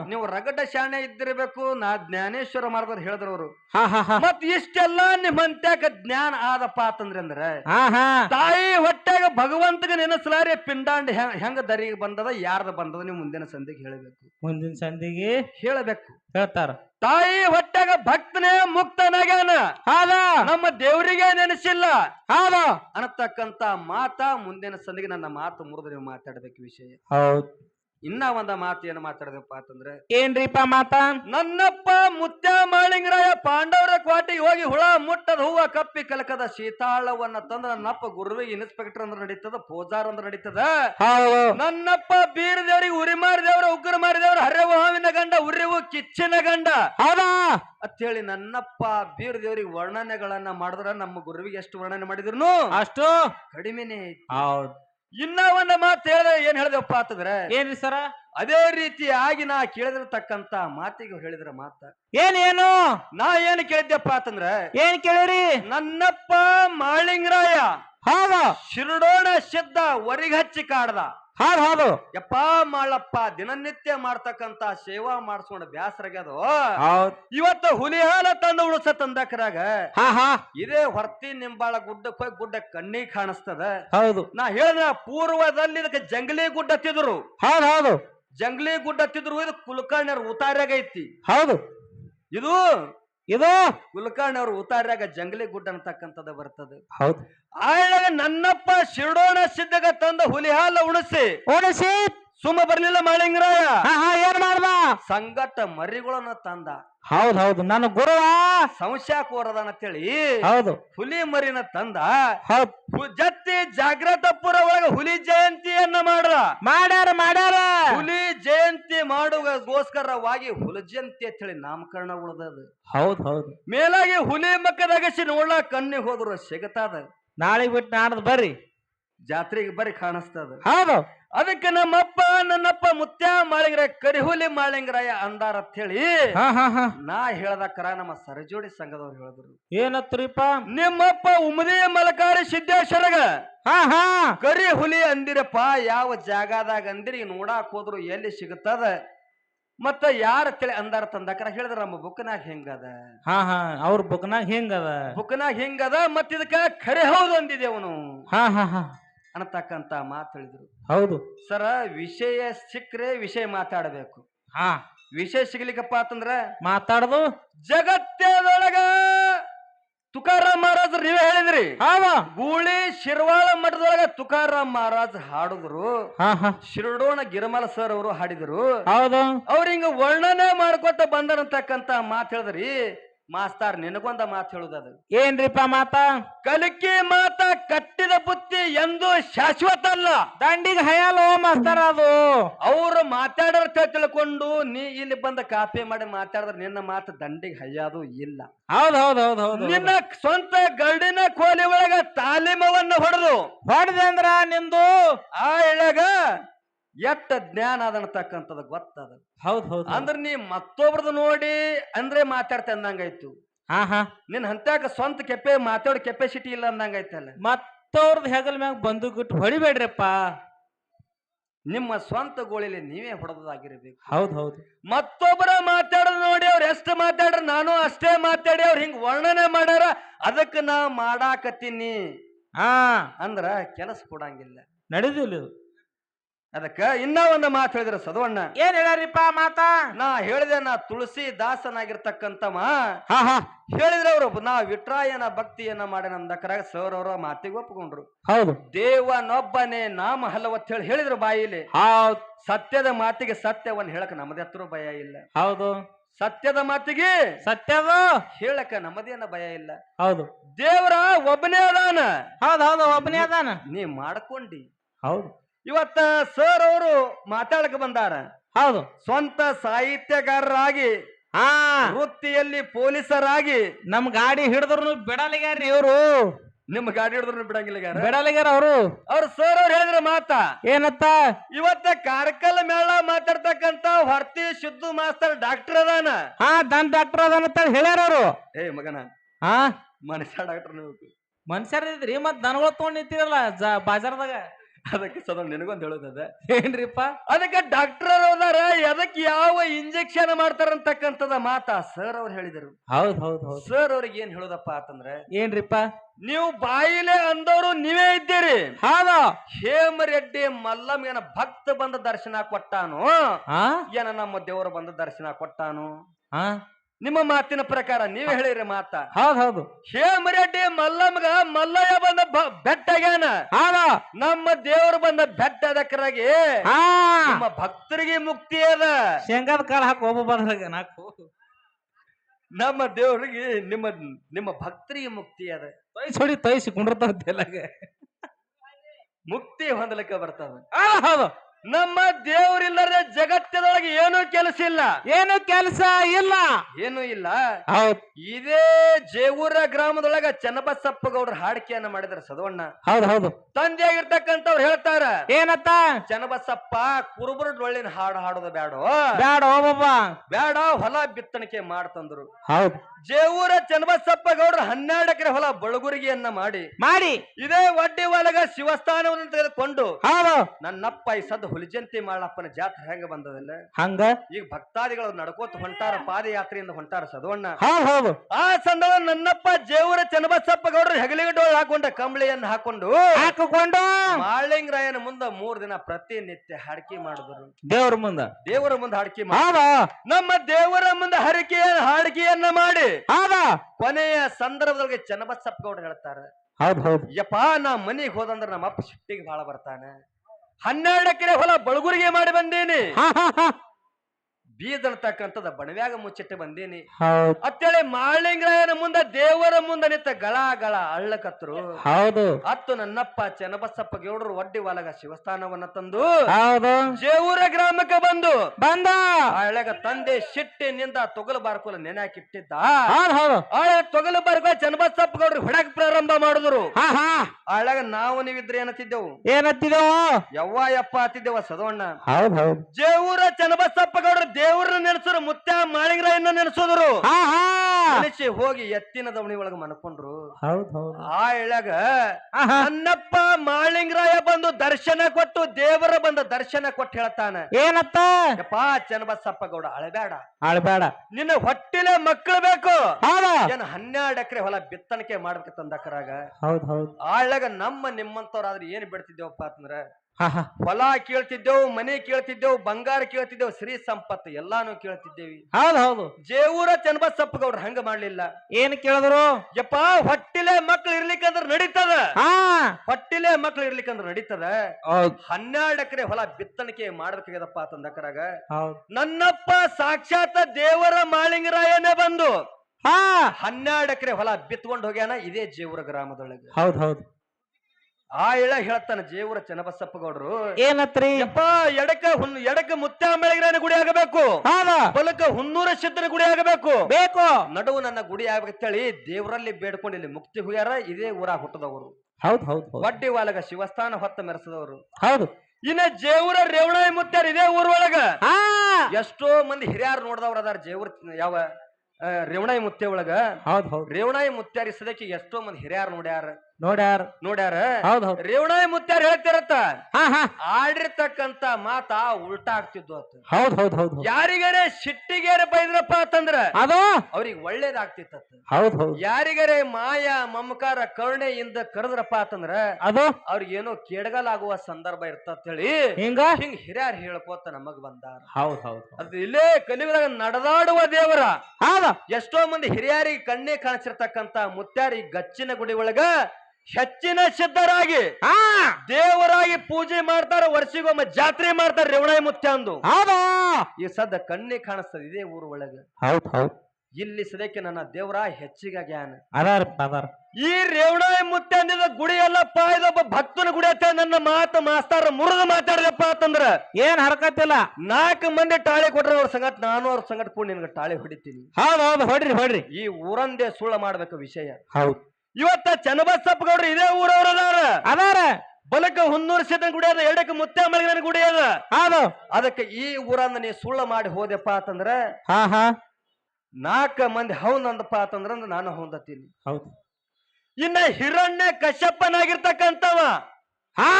ನೀವು ರಗಡ ಶಾಣೆ ಇದ್ದಿರ್ಬೇಕು ನಾ ಜ್ಞಾನೇಶ್ವರ ಮಾರ್ಗವ್ರು ಹೇಳಿದ್ರು ಅವರು. ಹಾ ಹಾ ಹಾ. ಮತ್ ಇಷ್ಟೆಲ್ಲ ನಿಮ್ ಅಂತ್ಯಾಕ ಜ್ಞಾನ ಆದಪ್ಪ ಅಂತಂದ್ರೆ ಅಂದ್ರೆ ಹಾ ಹಾ. ತಾಯಿ ಹೊಟ್ಟೆಗ ಭಗವಂತಗ ನೆನಸಲಾರಿ ಪಿಂಡಾಂಡ್ ಹೆಂಗ್ ಹೆಂಗ ದರಿಗೆ ಬಂದದ ಯಾರ್ದ ಬಂದದ ನೀವು ಮುಂದಿನ ಸಂಧಿಗೆ ಹೇಳಬೇಕು. ಮುಂದಿನ ಸಂಧಿಗೆ ಹೇಳಬೇಕು. ಹೇಳ್ತಾರ. ತಾಯಿ ಹೊಟ್ಟೆಗ ಭಕ್ತನೇ ಮುಕ್ತನಾಗ್ಯಾನ. ಹಾದ? ನಮ್ಮ ದೇವರಿಗೆ ನೆನೆಸಿಲ್ಲ. ಹಾದ. ಅನ್ನತಕ್ಕಂತ ಮಾತ ಮುಂದಿನ ಸಂದಿಗೆ ನನ್ನ ಮಾತು ಮುರಿದು ನೀವು ಮಾತಾಡ್ಬೇಕು ವಿಷಯ. ಹೌದ್. ಇನ್ನ ಒಂದ ಮಾತು ಏನು ಮಾತಾಡದಪ್ಪ ಅಂತಂದ್ರೆ ಏನ್ರಿಪ್ಪ ಮಾತಾ? ನನ್ನಪ್ಪ ಮುತ್ಯ ಮಾಳಿಂಗರಾಯ ಪಾಂಡವರ ಕ್ವಾಟಿಗೆ ಹೋಗಿ ಹುಳ ಮುಟ್ಟದ ಹೂವ ಕಪ್ಪಿ ಕಲಕದ ಶೀತಾಳವನ್ನ ತಂದ ನನ್ನಪ್ಪ ಗುರುವಿಗೆ ಇನ್ಸ್ಪೆಕ್ಟರ್ ಅಂದ್ರೆ ನಡೀತದ ಪೂಜಾರ್ ಅಂದ್ರೆ ನಡೀತದ. ನನ್ನಪ್ಪ ಬೀರದೇವ್ರಿಗೆ ಉರಿ ಮಾರಿದೇವ್ರ ಉಗ್ರ ಮಾರಿದೇವ್ರ ಹರಿವು ಹಾವಿನ ಗಂಡ ಉರಿವು ಕಿಚ್ಚಿನ ಗಂಡ. ಹೌದಾ? ಅಂತೇಳಿ ನನ್ನಪ್ಪ ಬೀರದೇವ್ರಿಗೆ ವರ್ಣನೆಗಳನ್ನ ಮಾಡಿದ್ರ ನಮ್ಮ ಗುರುವಿಗೆ ಎಷ್ಟು ವರ್ಣನೆ ಮಾಡಿದ್ರು ಅಷ್ಟು? ಕಡಿಮೆನೆ ಹೌದ್. ಇನ್ನ ಒಂದ ಮಾತು ಹೇಳಿದ್ರೆ ಏನ್ ಹೇಳಿದೆಪ್ಪ ಅಂತಂದ್ರೆ ಏನ್ರಿ ಸರ? ಅದೇ ರೀತಿ ಆಗಿ ನಾ ಕೇಳಿದಿರತಕ್ಕಂತ ಮಾತಿಗೆ ಅವ್ರು ಹೇಳಿದ್ರ ಮಾತ. ಏನೇನು? ಏನು ನಾ ಏನ್ ಕೇಳಿದ್ದೆಪ್ಪ ಅಂತಂದ್ರೆ ಏನ್ ಕೇಳಿರಿ? ನನ್ನಪ್ಪ ಮಾಳಿಂಗರಾಯ ಹೌದು. ಶಿರಡೋಣ ಸಿದ್ಧ ಒರಿಗಚ್ಚಿ ಕಾಡ್ದ. ಹೌದು ಹೌದು ಯಪ್ಪ ಮಾಳಪ್ಪ ದಿನನಿತ್ಯ ಮಾಡ್ತಕ್ಕಂತ ಸೇವಾ ಮಾಡಿಸ್ಕೊಂಡ ಬ್ಯಾಸರಾಗ್ಯದು? ಹೌದು. ಇವತ್ತು ಹುಲಿ ಹಾಲ ತಂದು ಉಳಿಸ ತಂದಕರಾಗ ಇದೇ ಹೊರ್ತಿ ನಿಂಬಾಳ ಗುಡ್ಡಕ್ಕೆ ಹೋಗಿ ಗುಡ್ಡ ಕಣ್ಣಿ ಕಾಣಿಸ್ತದ. ಹೌದು. ನಾ ಹೇಳಿದ ಪೂರ್ವದಲ್ಲಿ ಇದಕ್ಕೆ ಜಂಗಲಿ ಗುಡ್ಡ ಹತ್ತಿದ್ರು. ಹೌದು ಹೌದು ಜಂಗಲಿ ಗುಡ್ಡ ಹತ್ತಿದ್ರು ಇದು ಕುಲಕರ್ಣಿಯವ್ರ ಉತಾರ್ಯಾಗ ಐತಿ. ಹೌದು. ಇದು ಇದು ಕುಲಕರ್ಣಿಯವ್ರ ಉತಾರ್ಯಾಗ ಜಂಗಲಿ ಗುಡ್ಡ ಅಂತಕ್ಕಂಥದ್ದು ಬರ್ತದೆ. ಹೌದು. ಆಳಗ ನನ್ನಪ್ಪ ಶಿರಡೋಣ ಸಿದ್ಧಗ ತಂದ ಹುಲಿಹಾಲ ಉಣಸಿ. ಉಣಿಸಿ. ಸುಮ್ಮ ಬರ್ಲಿಲ್ಲ ಮಾಳಿಂಗರಾಯ. ಹಾ ಹಾ ಏನ್ ಮಾಡ್ದ? ಸಂಗಟ ಮರಿಗಳನ್ನ ತಂದ. ಹೌದ್ ಹೌದು. ನನ್ನ ಗುರುವ? ಸಂಶಯ ಕೋರದನ ಅಂತೇಳಿ ಹೌದು. ಹುಲಿ ಮರಿನ ತಂದ. ಹೌದ್. ಹು- ಜತ್ತಿ ಜಾಗ್ರತಪುರ ಒಳಗ ಹುಲಿ ಜಯಂತಿಯನ್ನ ಮಾಡ್ರ ಮಾಡ್ಯಾರ ಮಾಡ್ಯಾರ. ಹುಲಿ ಜಯಂತಿ ಮಾಡುವಗೋಸ್ಕರವಾಗಿ ಹುಲಿ ಜಯಂತಿ ಅಂತ ಹೇಳಿ ನಾಮಕರಣ ಉಳ್ದದ. ಹೌದ್ ಹೌದು. ಮೇಲಾಗಿ ಹುಲಿ ಮಕ್ಕದಾಗಿ ನೋಡ್ಲಾಕ ಕಣ್ಣಿಗೆ ಹೋದ್ರು ಸಿಗತಾದ. ನಾಳೆ ಬಿಟ್ಟು ನಾಡ್ದು ಬರ್ರಿ. ಜಾತ್ರೆಗೆ ಬರೀ ಕಾಣಿಸ್ತದ ಹೌದು. ಅದಕ್ಕೆ ನಮ್ಮಪ್ಪ ನನ್ನಪ್ಪ ಮುತ್ಯ ಮಾಳಿಂಗ್ರ ಕರಿಹುಲಿ ಮಾಳಿಂಗರಾಯ ಅಂದಾರ ಅಂತ ಹೇಳಿ ಹಾ ಹಾ ಹಾ. ನಾ ಹೇಳ್ದಕ್ಕರ ನಮ್ಮ ಸರಜೋಡಿ ಸಂಘದವ್ರು ಹೇಳಿದ್ರು. ಏನತ್ರಿಪ್ಪ? ನಿಮ್ಮಪ್ಪ ಉಮದೇ ಮಲಕಾರಿ ಸಿದ್ದೇಶ್ವರಗ ಹಾ ಹಾ. ಕರಿ ಹುಲಿ ಅಂದಿರಪ್ಪ ಯಾವ ಜಾಗದಾಗ ಅಂದಿರಿ ನೋಡಾಕ್ ಹೋದ್ರು ಎಲ್ಲಿ ಸಿಗುತ್ತದ? ಮತ್ತ ಯಾರ ತಿಳಿ ಅಂದಾರ ತಂದಾಕರ ಹೇಳಿದ್ರ ನಮ್ಮ ಬುಕ್ನಾಗ ಹೆಂಗದ? ಹಾ ಹಾ. ಅವ್ರ ಬುಕ್ನಾಗ ಹೆಂಗದ? ಬುಕ್ನಾಗ ಹೆಂಗದ? ಮತ್ತ ಇದಕ್ಕ ಖರೆ ಹೌದು ಅಂದಿದೆ ಅವನು. ಹಾ ಹಾ ಹಾ. ಅನ್ನತಕ್ಕಂತ ಮಾತು ಹೇಳಿದ್ರು. ಹೌದು. ಸರ ವಿಷಯ ಸಿಕ್ಕರೆ ವಿಷಯ ಮಾತಾಡಬೇಕು. ಹಾ. ವಿಷಯ ಸಿಗ್ಲಿಕ್ಕಪ್ಪ ಅಂತಂದ್ರ ಮಾತಾಡುದು. ಜಗತ್ತದೊಳಗ ತುಕಾರಾಮ್ ಮಹಾರಾಜ್ ನೀವೇ ಹೇಳಿದ್ರಿ. ಗೂಳಿ ಶಿರ್ವಾಳ ಮಠದೊಳಗ ತುಕಾರಾಮ್ ಮಹಾರಾಜ್ ಹಾಡಿದ್ರು. ಹಾ ಹಾ. ಶಿರಡೋಣ ಗಿರಮಲ ಸರ್ ಅವರು ಹಾಡಿದ್ರು. ಹೌದು. ಅವ್ರ ಹಿಂಗ ವರ್ಣನೆ ಮಾಡ್ಕೊತ ಬಂದರಂತಕ್ಕಂತ ಮಾತು ಹೇಳಿದ್ರಿ. ಮಾಸ್ತಾರ್ ನಿನಗೊಂದ ಮಾತು ಹೇಳುದದು. ಏನ್ರಿಪ್ಪ ಮಾತಾ? ಕಲಿಕೆ ಮಾತ ಕಟ್ಟಿದ ಬುತ್ತಿ ಎಂದು ಶಾಶ್ವತ ಅಲ್ಲ ದಂಡಿಗೆ ಹಯಾಲೋ ಮಾಸ್ತಾರ ಅದು. ಅವ್ರು ಮಾತಾಡೋರ್ ತಿಳ್ಕೊಂಡು ನೀ ಇಲ್ಲಿ ಬಂದ ಕಾಪಿ ಮಾಡಿ ಮಾತಾಡಿದ್ರೆ ನಿನ್ನ ಮಾತು ದಂಡಿಗೆ ಹಯ್ಯಾದು ಇಲ್ಲ. ಹೌದ್ ಹೌದ್ ಹೌದ್ ಹೌದು ನಿನ್ನ ಸ್ವಂತ ಗರ್ಡಿನ ಕೋಲಿ ಒಳಗ ತಾಲೀಮವನ್ನು ಹೊಡೆದು ಹೊಡೆದೆ ಅಂದ್ರ ನಿಂದು? ಆ ಎಳೆಗ ಎಷ್ಟ ಜ್ಞಾನ ಅದನ್ನತಕ್ಕಂಥದ್ದು ಗೊತ್ತದ? ಹೌದು ಹೌದು ಅಂದ್ರೆ ನೀ ಮತ್ತೊಬ್ರದ್ದು ನೋಡಿ ಅಂದ್ರೆ ಮಾತಾಡ್ತಾ ಅಂದಂಗಾಯ್ತು. ಹಾ ಹಾ. ನಿನ್ ಹಂತ್ಯಾಕ ಸ್ವಂತ ಕೆಪೆ ಮಾತಾಡೋ ಕೆಪಾಸಿಟಿ ಇಲ್ಲ ಅಂದಂಗಾಯ್ತಲ್ಲ ಮತ್ತವ್ರದ್ ಹೆಗಲ್ ಮ್ಯಾಗ ಬಂದು ಗುಟ್ಟು ಹೊಡಿಬೇಡ್ರಪ್ಪ. ನಿಮ್ಮ ಸ್ವಂತ ಗೋಳಿಲಿ ನೀವೇ ಹೊಡೆದಾಗಿರ್ಬೇಕು ಹೌದ್ ಹೌದು. ಮತ್ತೊಬ್ಬರ ಮಾತಾಡೋದು ನೋಡಿ ಅವ್ರು ಎಷ್ಟು ಮಾತಾಡ್ರ ನಾನು ಅಷ್ಟೇ ಮಾತಾಡಿ ಅವ್ರು ಹಿಂಗ್ ವರ್ಣನೆ ಮಾಡ್ಯಾರ ಅದಕ್ಕೆ ನಾ ಮಾಡಾಕತ್ತೀನಿ. ಹಾ. ಅಂದ್ರ ಕೆಲಸ ಕೊಡಂಗಿಲ್ಲ. ನಡೆದಿಲ್ಲ ಅದಕ್ಕ ಇನ್ನ ಒಂದು ಮಾತು ಹೇಳಿದ್ರ ಸದವಣ್ಣ. ಏನ್ ಹೇಳಿಪ್ಪ ಮಾತಾ? ನಾ ಹೇಳಿದೆ ನಾ ತುಳಸಿ ದಾಸನಾಗಿರ್ತಕ್ಕಂತ ಹಾ ಹಾ. ಹೇಳಿದ್ರೆ ಅವರು ನಾ ವಿಟ್ರಾಯನ ಭಕ್ತಿಯನ್ನ ಮಾಡಿ ನಮ್ದಕ್ಕರಾಗ ಸರ್ ಅವರ ಮಾತಿಗೆ ಒಪ್ಕೊಂಡ್ರು. ಹೌದು. ದೇವನೊಬ್ಬನೇ ನಾಮ ಹಲವತ್ ಹೇಳಿ ಹೇಳಿದ್ರು ಬಾಯಿಲಿ. ಹೌದ್. ಸತ್ಯದ ಮಾತಿಗೆ ಸತ್ಯವನ್ನ ಹೇಳಕ ನಮ್ಮದೇ ಹತ್ರ ಭಯ ಇಲ್ಲ. ಹೌದು. ಸತ್ಯದ ಮಾತಿಗೆ ಸತ್ಯದ? ಹೇಳಕ ನಮ್ಮದೇನ ಭಯ ಇಲ್ಲ. ಹೌದು. ದೇವರ ಒಬ್ಬನೇ ಅದಾನ. ಹೌದ್ ಹೌದು ಒಬ್ಬನೇ ಅದಾನ. ನೀ ಮಾಡ್ಕೊಂಡಿ. ಹೌದು. ಇವತ್ತ ಸರ್ ಅವರು ಮಾತಾಡಕ ಬಂದಾರ. ಹೌದು. ಸ್ವಂತ ಸಾಹಿತ್ಯಗಾರರಾಗಿ ಹಾ. ವೃತ್ತಿಯಲ್ಲಿ ಪೊಲೀಸರಾಗಿ. ನಮ್ ಗಾಡಿ ಹಿಡಿದ್ರು ಬಿಡಲಿಗಾರ್ರಿ ಇವರು. ನಿಮ್ಮ ಗಾಡಿ ಹಿಡಿದ್ರು ಬಿಡಂಗಿಲ್ಲ ಬಿಡಲಿಗಾರ ಅವರು. ಅವ್ರ ಸರ್ ಅವ್ರು ಹೇಳಿದ್ರ ಮಾತ. ಏನತ್ತ? ಇವತ್ತ ಕಾರ್ಕಲ್ ಮೇಳ ಮಾತಾಡ್ತಕ್ಕಂತ ಹೊರ್ತಿ ಶುದ್ಧು ಮಾಸ್ತರ್ ಡಾಕ್ಟರ್ ಅದಾನ. ಹಾ ದನ್ ಡಾಕ್ಟರ್ ಅದಾನಂತ ಹೇಳ್ಯಾರ ಅವರು. ಏ ಮಗನ. ಹಾ. ಮನುಷ್ಯ ಡಾಕ್ಟರ್ ನೀವು. ಮನುಷ್ಯರಿದ್ರಿ ಮತ್ ದನಗಳು ತಗೊಂಡ್ ನಿಂತಿರಲ್ಲ ಜ ಬಾಜಾರ್ದಾಗ. ಅದಕ್ಕೆ ಸದ ನಿನಗೊಂದು ಹೇಳೋದದ ಏನ್ರಿಪ್ಪ? ಅದಕ್ಕೆ ಡಾಕ್ಟರ್ ಅವ್ರ ಅದಕ್ಕೆ ಯಾವ ಇಂಜೆಕ್ಷನ್ ಮಾಡ್ತಾರಂತಕ್ಕಂಥದ ಮಾತಾ ಸರ್ ಅವ್ರು ಹೇಳಿದರು. ಹೌದ್ ಹೌದ್ ಹೌದ್. ಸರ್ ಅವ್ರಿಗೆ ಏನ್ ಹೇಳೋದಪ್ಪ ಅಂತಂದ್ರೆ ಏನ್ರಿಪ್ಪ? ನೀವು ಬಾಯಿಲೆ ಅಂದವರು ನೀವೇ ಇದ್ದೀರಿ. ಹೌದು. ಹೇಮರೆಡ್ಡಿ ಮಲ್ಲಮ್ಮನ ಭಕ್ತ ಬಂದ ದರ್ಶನ ಕೊಟ್ಟಾನು ಹಾ ಏನ ನಮ್ಮ ದೇವರು ಬಂದ ದರ್ಶನ ಕೊಟ್ಟಾನು? ಹಾ ನಿಮ್ಮ ಮಾತಿನ ಪ್ರಕಾರ ನೀವೇ ಹೇಳಿರಿ ಮಾತ. ಹೌದ್ ಹೌದು. ಹೇಮರೆಡ್ಡಿ ಮಲ್ಲಮ್ಮಗ ಮಲ್ಲಯ್ಯ ಬಂದ ಬೆಟ್ಟಗೇನ? ಬೆಟ್ಟಗ್ಯಾನ ನಮ್ಮ ದೇವರು ಬಂದ ಬೆಟ್ಟ ಹಾ. ನಮ್ಮ ಭಕ್ತರಿಗೆ ಮುಕ್ತಿ ಅದ. ಶೇಂಗಾದ ಕಾಲ ಹಾಕಿ ಒಬ್ಬ ಬದ್ರಾಗ ನಾಕು ನಮ್ಮ ದೇವರಿಗೆ ನಿಮ್ಮ ನಿಮ್ಮ ಭಕ್ತರಿಗೆ ಮುಕ್ತಿ ಅದ. ತೊಯ್ಸಿ ಹೊಡಿ ತೈಸಿ ಕುಂಡಿರ್ತಾವ ಮುಕ್ತಿ ಹೊಂದಲಿಕ್ಕೆ ಬರ್ತದ. ಹೌದು. ನಮ್ಮ ದೇವರಿಲ್ಲದೆ ಜಗತ್ತದೊಳಗೆ ಏನು ಕೆಲಸ ಇಲ್ಲ. ಏನು ಕೆಲಸ ಇಲ್ಲ. ಏನು ಇಲ್ಲ. ಹೌದ್. ಇದೇ ಜೇವೂರ ಗ್ರಾಮದೊಳಗ ಚನ್ನಬಸಪ್ಪ ಗೌಡ್ರ ಹಾಡಿಕೆಯನ್ನ ಮಾಡಿದ್ರ ಸದವಣ್ಣ. ಹೌದ್ ಹೌದು. ತಂದೆಯಾಗಿರ್ತಕ್ಕಂಥವ್ರು ಹೇಳ್ತಾರ ಏನತ್ತ? ಚನ್ನಬಸಪ್ಪ ಕುರುಬರ ಡೊಳ್ಳಿನ ಹಾಡು ಹಾಡೋದು ಬ್ಯಾಡ. ಬ್ಯಾಡ ಬೇಡ ಹೊಲ ಬಿತ್ತಣಿಕೆ ಮಾಡ್ತಂದ್ರು. ಹೌದ್. ಜೇವೂರ ಚನ್ನಬಸಪ್ಪ ಗೌಡ್ರ ಹನ್ನೆರಡು ಎಕರೆ ಹೊಲ ಬಳಗುರಿಗೆಯನ್ನ ಮಾಡಿ. ಮಾಡಿ. ಇದೇ ಒಡ್ಡಿ ಒಳಗ ಶಿವಸ್ಥಾನವನ್ನು ತೆಗೆದುಕೊಂಡು ಹೌದು. ನನ್ನಪ್ಪ ಈ ಸದ್ದು ಹುಲಿಜಂತಿ ಮಾಡಪ್ಪನ ಜಾತ್ರೆ ಹೆಂಗ ಬಂದದಲ್ಲ? ಹಂಗ? ಈಗ ಭಕ್ತಾದಿಗಳು ನಡ್ಕೋತ ಹೊಂಟಾರ ಪಾದಯಾತ್ರೆಯಿಂದ ಹೊಂಟಾರ ಹೌದ್ ಹೌದು. ಆ ಸಂದರ್ಭ ನನ್ನಪ್ಪ ಜೇವರ ಚನ್ನಬಸಪ್ಪ ಗೌಡ್ರು ಹೆಗಲಿಗೆ ಡೋಳು ಹಾಕೊಂಡ ಕಂಬಳಿಯನ್ನು ಹಾಕೊಂಡು ಹಾಕಿಕೊಂಡು? ಮಾಳಿಂಗರಾಯನ ಮುಂದ ಮೂರ್ ದಿನ ಪ್ರತಿನಿತ್ಯ ಹಾಡಿಕೆ ಮಾಡಿದ್ರು. ದೇವ್ರ ಮುಂದ? ದೇವರ ಮುಂದೆ ಹಾಡಿಕೆ ಮಾಡಿ ನಮ್ಮ ದೇವರ ಮುಂದೆ ಹರಿಕೆಯ ಹಾಡಿಕೆಯನ್ನ ಮಾಡಿ ಕೊನೆಯ ಸಂದರ್ಭದೊಳಗೆ ಚನ್ನಬಸಪ್ಪ ಗೌಡ್ರು ಹೇಳ್ತಾರೆ ಹೌದ್ ಹೌದು. ಯಪ್ಪ ನಾ ಮನೆಗೆ ಹೋದಂದ್ರ ನಮ್ಮ ಅಪ್ಪ ಸಿಟ್ಟಿಗೆ ಬಾಳ ಬರ್ತಾನೆ. ಹನ್ನೆರಡು ಎಕರೆ ಹೊಲ ಬಳಗುರಿಗೆ ಮಾಡಿ ಬಂದೀನಿ. ಅಂತಕ್ಕಂಥದ್ದು ಬಣವ್ಯಾಗ ಮುಚ್ಚಿಟ್ಟು ಬಂದೇನಿ. ಅತ್ತೇಳಿ ಮಾಳಿಂಗರಾಯನ ಮುಂದ ದೇವರ ಮುಂದ ನಿಂತ ಗಳ ಗಳ ಅಳ್ಳಕತ್ರು ಹೌದು. ಅತ್ತು ನನ್ನಪ್ಪ ಚೆನ್ನಬಸಪ್ಪ ಗೌಡರು ಒಡ್ಡಿ ಒಳಗ ಶಿವಸ್ಥಾನವನ್ನ ತಂದು ಹೌದು. ಜೇವೂರ ಗ್ರಾಮಕ್ಕೆ ಬಂದು ಬಂದ. ಅಳಗ ತಂದೆ ಶಿಟ್ಟಿನಿಂದ ತೊಗಲು ಬಾರ್ಕುಲ ನೆನಾಕಿಟ್ಟಿದ್ದ ಅಳ ತೊಗಲು ಬಾರ್ಕುಲ ಚೆನ್ನಬಸಪ್ಪ ಗೌಡ್ರು ಹೊಡಕ್ ಪ್ರಾರಂಭ ಮಾಡಿದ್ರು. ಎಳೆಗ ನಾವು ನೀವಿದ್ರೆ ಏನತ್ತಿದ್ದೆವು? ಏನತ್ತಿದೆವು ಯವ್ವ ಯಪ್ಪ ಅತ್ತಿದ್ದೆವ ಹೌದ್ ಜೇವೂರ ಚೆನ್ನಬಸಪ್ಪ ಗೌಡ್ರು ದೇವ್ರನ್ನ ನೆನೆಸರು ಮುತ್ಯ ಮಾಳಿಂಗರಾಯನ್ನ ನೆನೆಸೋದ್ರು. ನೆನೆಸಿ ಹೋಗಿ ಎತ್ತಿನ ದವಣಿ ಒಳಗ ಮನ್ಕೊಂಡ್ರು. ಆ ಹೇಳಾಗ ಅನ್ನಪ್ಪ ಮಾಳಿಂಗ್ರಾಯ ನನ್ನಪ್ಪ ಮಾಳಿಂಗರಾಯ ಬಂದು ದರ್ಶನ ಕೊಟ್ಟು ದೇವರ ಬಂದ ದರ್ಶನ ಕೊಟ್ಟು ಹೇಳ್ತಾನ. ಏನಪ್ಪ ಯಪ್ಪ ಚನ್ನಬಸಪ್ಪ ಗೌಡ ಅಳಬೇಡ ಅಳಬೇಡ ನಿನ್ನ ಹೊಟ್ಟಿನ ಮಕ್ಕಳು ಬೇಕು. ಏನ್ ಹನ್ನೆರಡು ಎಕರೆ ಹೊಲ ಬಿತ್ತನಿಕೆ ಮಾಡ್ಬೇಕು ತಂದಕರಾಗ ಹೌದ್ ಹೌದ್. ಆಳಗ ನಮ್ಮ ನಿಮ್ಮಂತವ್ರಾದ್ರೆ ಏನ್ ಬಿಡ್ತಿದ್ದೇವಪ್ಪ ಅಂತಂದ್ರ ಹಾ ಹೊಲ ಕೇಳ್ತಿದ್ದೆವು ಮನೆ ಕೇಳ್ತಿದ್ದೆವು ಬಂಗಾರ ಕೇಳ್ತಿದ್ದೆವು ಶ್ರೀ ಸಂಪತ್ತು ಎಲ್ಲಾನು ಕೇಳ್ತಿದ್ದೇವಿ. ಹೌದು ಹೌದು. ಜೇವೂರ ಚನ್ನಬಸಪ್ಪ ಗೌಡ್ರು ಹಂಗ ಮಾಡ್ಲಿಲ್ಲ. ಏನ್ ಕೇಳಿದ್ರು? ಯಪ್ಪ ಹೊಟ್ಟಿಲೆ ಮಕ್ಳು ಇರ್ಲಿಕ್ಕಂದ್ರ ನಡೀತದ? ಹೊಟ್ಟಿಲೆ ಮಕ್ಳು ಇರ್ಲಿಕ್ಕಂದ್ರ ನಡೀತದ? ಹೌದ್. ಹನ್ನೆರಡು ಎಕರೆ ಹೊಲ ಬಿತ್ತಣಿಕೆ ಮಾಡ್ಬೇಕಾಗ್ಯದಪ್ಪ ತಂದಕರಾಗ. ನನ್ನಪ್ಪ ಸಾಕ್ಷಾತ್ ದೇವರ ಮಾಳಿಂಗರಾಯನೇ ಬಂದು. ಹಾ. ಹನ್ನೆರಡು ಎಕರೆ ಹೊಲ ಬಿತ್ಕೊಂಡು ಹೋಗ್ಯಾನ ಇದೇ ಜೇವರ ಗ್ರಾಮದೊಳಗೆ. ಹೌದು ಹೌದ್. ಆ ಇಳ ಹೇಳ್ತಾನ ಜೇವರ ಚನ್ನಬಸಪ್ಪ ಗೌಡ್ರು ಏನತ್ರಿ? ಯಪ್ಪ ಎಡಕ ಹುನ್ ಎಡಕ ಮುತ್ಯಾಮಳಿಗರನ ಗುಡಿ ಆಗಬೇಕು. ಬಲಕ ಹುನ್ನೂರ ಸಿದ್ದನ ಗುಡಿ ಆಗಬೇಕು. ಬೇಕು. ನಡುವು ನನ್ನ ಗುಡಿ ಆಗ್ಬೇಕಂತೇಳಿ ದೇವರಲ್ಲಿ ಬೇಡ್ಕೊಂಡು ಇಲ್ಲಿ ಮುಕ್ತಿ ಹುಯ್ಯಾರ ಇದೇ ಊರ ಹುಟ್ಟದವರು. ಹೌದು ಹೌದು ಬಡ್ಡಿ ವಡ್ಡಿ ವಾಲಗ ಶಿವಸ್ಥಾನ ಹೊತ್ತ ಮೆರೆಸದವರು. ಹೌದು. ಇನ್ನ ಜೇವರ ರೇವಣ ಮುತ್ತಾರ ಇದೇ ಊರೊಳಗ. ಎಷ್ಟೋ ಮಂದಿ ಹಿರಿಯಾರು ನೋಡ್ದವ್ರ ಅದಾರ ಜೇವರ ಯಾವ ರೇವಣಾಯಿ ಮುತ್ತೆ ಒಳಗ ಹೌದ್ ಹೌದ್. ರೇವಣಾಯಿ ಮುತ್ಯಾರಿ ಸದಕ್ಕೆ ಎಷ್ಟೋ ಮಂದಿ ಹಿರಿಯಾರು ನೋಡ್ಯಾರ. ನೋಡ್ಯಾರ. ನೋಡ್ಯಾರ? ಹೌದ್ ಹೌದ್. ರೇವಣಾಯಿ ಮುತ್ಯಾರ ಹೇಳ್ತಿರತ್ತ? ಹಾ ಹಾ. ಆಡಿರ್ತಕ್ಕಂತ ಮಾತ ಉಲ್ಟಾ ಆಗ್ತಿದ್ವು ಆತ. ಹೌದ್ ಹೌದ್ ಹೌದ್ ಯಾರಿಗರೆ ಯಾರಿಗಾರೆ ಸಿಟ್ಟಿಗೇರೆ ಬೈದ್ರಪ್ಪ ಅಂತಂದ್ರ ಅದು? ಅವ್ರಿಗೆ ಒಳ್ಳೇದಾಗ್ತಿತ್ತ ಹೌದ್ ಹೌದ್. ಯಾರಿಗರೆ ಮಾಯ ಮಮಕಾರ ಕರುಣೆಯಿಂದ ಕರೆದ್ರಪ್ಪ ಅಂತಂದ್ರ ಅದು? ಅವ್ರಿಗೇನೋ ಕೆಡಗಲಾಗುವ ಸಂದರ್ಭ ಇರ್ತತ್ ಹೇಳಿ ಹಿಂಗ? ಹಿಂಗ್ ಹಿರಿಯರ್ ಹೇಳ್ಕೋತ ನಮಗ್ ಬಂದಾರ. ಹೌದ್ ಹೌದ್ ಹೌದ್. ಅದು ಇಲ್ಲೇ ಕಲಿಯುಗದಾಗ ನಡೆದಾಡುವ ದೇವರ ಹೌದ. ಎಷ್ಟೋ ಮಂದಿ ಹಿರಿಯರಿಗೆ ಕಣ್ಣೇ ಕಾಣಿಸಿರ್ತಕ್ಕಂತ ಮುತ್ಯಾರಿ ಗಚ್ಚಿನ ಗುಡಿ ಒಳಗ ಹೆಚ್ಚಿನ ಸಿದ್ಧರಾಗಿ ಹಾ. ದೇವರಾಗಿ ಪೂಜೆ ಮಾಡ್ತಾರ ವರ್ಷಿಗೊಮ್ಮೆ ಜಾತ್ರೆ ಮಾಡ್ತಾರ ರೇವಣಾಯಿ ಮುತ್ಯ ಅಂದು. ಹೌದ? ಈ ಸದ್ದ ಕಣ್ಣಿ ಕಾಣಿಸ್ತದೆ ಇದೇ ಊರು ಒಳಗ. ಹೌದ್ ಹೌದ್. ಇಲ್ಲಿ ಸದ್ಯಕ್ಕೆ ನನ್ನ ದೇವರ ಹೆಚ್ಚಿಗ ಜ್ಞಾನ ಅದಾರ ಅದಾರ. ಈ ರೇವಣಾಯಿ ಮುತ್ಯ ಅಂದಿದ ಗುಡಿ ಎಲ್ಲ ಪಾಯ್ದೊಬ್ಬ ಭಕ್ತನ ಗುಡಿ ಅಂತ ನನ್ನ ಮಾತು ಮಾಸ್ತಾರ ಮುರಿದು ಮಾತಾಡಿದಪ್ಪ ಅಂತಂದ್ರ ಏನ್ ಹರಕತ್ತಿಲ್ಲ ನಾಲ್ಕು ಮಂದಿ ಟಾಳೆ ಕೊಟ್ರ ಅವ್ರ ಸಂಗಟ ನಾನು ಅವ್ರ ಸಂಗಟ ಕೂಡ ನಿನ್ಗೆ ಟಾಳೆ ಹೊಡಿತೀನಿ. ಹೌದ್ ಹೌದ್ ಹೊಡ್ರಿ ಹೊಡ್ರಿ. ಈ ಊರಂದೇ ಸುಳ್ಳ ಮಾಡ್ಬೇಕು ವಿಷಯ. ಹೌದ್. ಇವತ್ತ ಚನ್ನಬಸಪ್ಪ ಗೌಡ್ರು ಇದೇ ಊರವ್ರ ಅದಾರ. ಅದಾರ. ಬಲಕ ಹುನ್ನೂರು ಸಿದ್ಧನ ಗುಡಿ ಅದ ಎರಡಕ್ಕೆ ಮುತ್ತೆ ಮಲಗಿನ ಗುಡಿ ಅದ. ಹೌದು. ಅದಕ್ಕೆ ಈ ಊರನ್ನ ನೀ ಸುಳ್ಳ ಮಾಡಿ ಹೋದೆಪ್ಪ ಅಂತಂದ್ರ ಹಾ ಹಾ. ನಾಲ್ಕ ಮಂದಿ ಹೌನಂದಪ್ಪ ಅಂತಂದ್ರ ನಾನು ಹೌದತ್ತೀನಿ ಹೌದು. ಇನ್ನ ಹಿರಣ್ಯ ಕಶ್ಯಪ್ಪನಾಗಿರ್ತಕ್ಕಂಥವ ಹಾ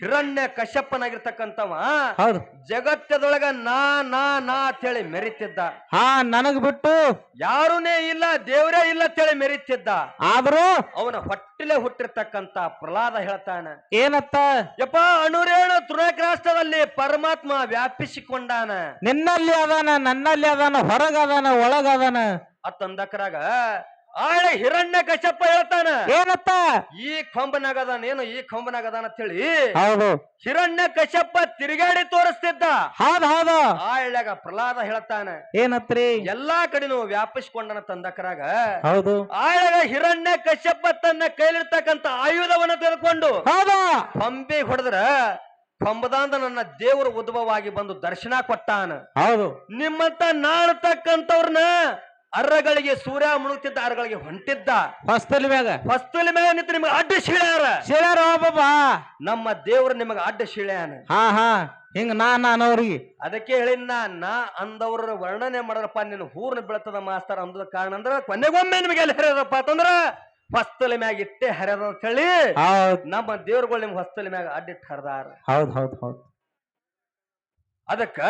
ಹಿರಣ್ಯ ಕಶ್ಯಪ್ಪನಾಗಿರ್ತಕ್ಕಂಥವ ಹೌದು. ಜಗತ್ತದೊಳಗ ನಾ ನಾ ನಾ ಅಂತೇಳಿ ಮೆರಿತಿದ್ದ. ಹಾ ನನಗ್ ಬಿಟ್ಟು ಯಾರೂನೇ ಇಲ್ಲ ದೇವರೇ ಇಲ್ಲ ಅಂತೇಳಿ ಮೆರಿತಿದ್ದ. ಆದ್ರೂ ಅವನ ಹೊಟ್ಟಿಲೆ ಹುಟ್ಟಿರ್ತಕ್ಕಂತ ಪ್ರಹ್ಲಾದ ಹೇಳ್ತಾನ. ಏನತ್ತ? ಯಪ್ಪ ಅಣುರೇಣ ತೃಣಗ್ರಾಷ್ಟದಲ್ಲಿ ಪರಮಾತ್ಮ ವ್ಯಾಪಿಸಿಕೊಂಡಾನ. ನಿನ್ನಲ್ಲಿ ಅದಾನ ನನ್ನಲ್ಲಿ ಅದಾನ ಹೊರಗದಾನ ಒಳಗದಾನ. ಅತ್ತಂದಕ್ರಾಗ ಆಳೆ ಹಿರಣ್ಯ ಕಶ್ಯಪ್ಪ ಹೇಳ್ತಾನ. ಏನತ್ತ? ಈ ಕೊಂಬನಾಗದಾನ ಏನು ಈ ಕೊಂಬನಾಗದಾನ ಅಂತೇಳಿ ಹೌದು. ಹಿರಣ್ಯ ಕಶ್ಯಪ್ಪ ತಿರುಗಾಡಿ ತೋರಿಸ್ತಿದ್ದ. ಹೌದ್ ಹೌದು. ಆಳ್ಯಾಗ ಪ್ರಹ್ಲಾದ ಹೇಳ್ತಾನ ಏನತ್ರಿ? ಎಲ್ಲಾ ಕಡೆನೂ ವ್ಯಾಪಿಸ್ಕೊಂಡನ ತಂದಕರಾಗ. ಹೌದು. ಆಳ್ಯಾಗ ಹಿರಣ್ಯ ಕಶ್ಯಪ್ಪ ತನ್ನ ಕೈಲಿರ್ತಕ್ಕಂತ ಆಯುಧವನ್ನ ತೆಗೆದುಕೊಂಡು ಹೌದು? ಕೊಂಬೆ ಹೊಡೆದ್ರ ಕೊಂಬದಾಂದ ನನ್ನ ದೇವರ ಉದ್ಭವವಾಗಿ ಬಂದು ದರ್ಶನ ಕೊಟ್ಟಾನ. ಹೌದು. ನಿಮ್ಮಂತ ನಾಳ್ತಕ್ಕಂಥವ್ರನ್ನ ಅರ್ರಗಳಿಗೆ ಸೂರ್ಯ ಮುಳುಗ್ತಿದ್ದ ಅರ್ರಗಳಿಗೆ ಹೊಂಟಿದ್ದ. ಹೊಸ್ತಲ್ ಮ್ಯಾಗ. ಹೊಸ್ತಲ್ ಮ್ಯಾಗ ನಿಂತು ನಿಮಗೆ ಅಡ್ಡ ಶಿಳ್ಯಾರ. ಶಿಳ್ಯಾರ ಬಾಬಾ. ನಮ್ಮ ದೇವ್ರ ನಿಮಗೆ ಅಡ್ಡ ಶೀಳ್ಯಾನ. ಹಾ ಹಾ. ಹಿಂಗ ನಾ ನಾನವ್ರಿಗೆ ಅದಕ್ಕೆ ಹೇಳಿ ನಾ ಅಂದವ್ರ ವರ್ಣನೆ ಮಾಡರಪ್ಪ ನಿನ್ನ ಹೂರ್ನ ಬೀಳ್ತದ ಮಾಸ್ತರ ಅಂದ ಕಾರಣ ಅಂದ್ರ ಕೊನೆಗೊಮ್ಮೆ ನಿಮಗೆ ಎಲ್ಲಿ ಹರಿಯದಪ್ಪ ಅಂತಂದ್ರ ಹೊಸ್ತಲ ಮ್ಯಾಗ ಇಟ್ಟೆ ಹರಿಯದ ಅಂತ ಹೇಳಿ ಹೌದ್. ನಮ್ಮ ದೇವ್ರಗಳು ನಿಮ್ಗೆ ಹೊಸ್ತಲ ಮ್ಯಾಗ ಅಡ್ಡಿಟ್ಟು ಹರಿದಾರ. ಹೌದ್ ಹೌದ್ ಹೌದ್. ಅದಕ್ಕ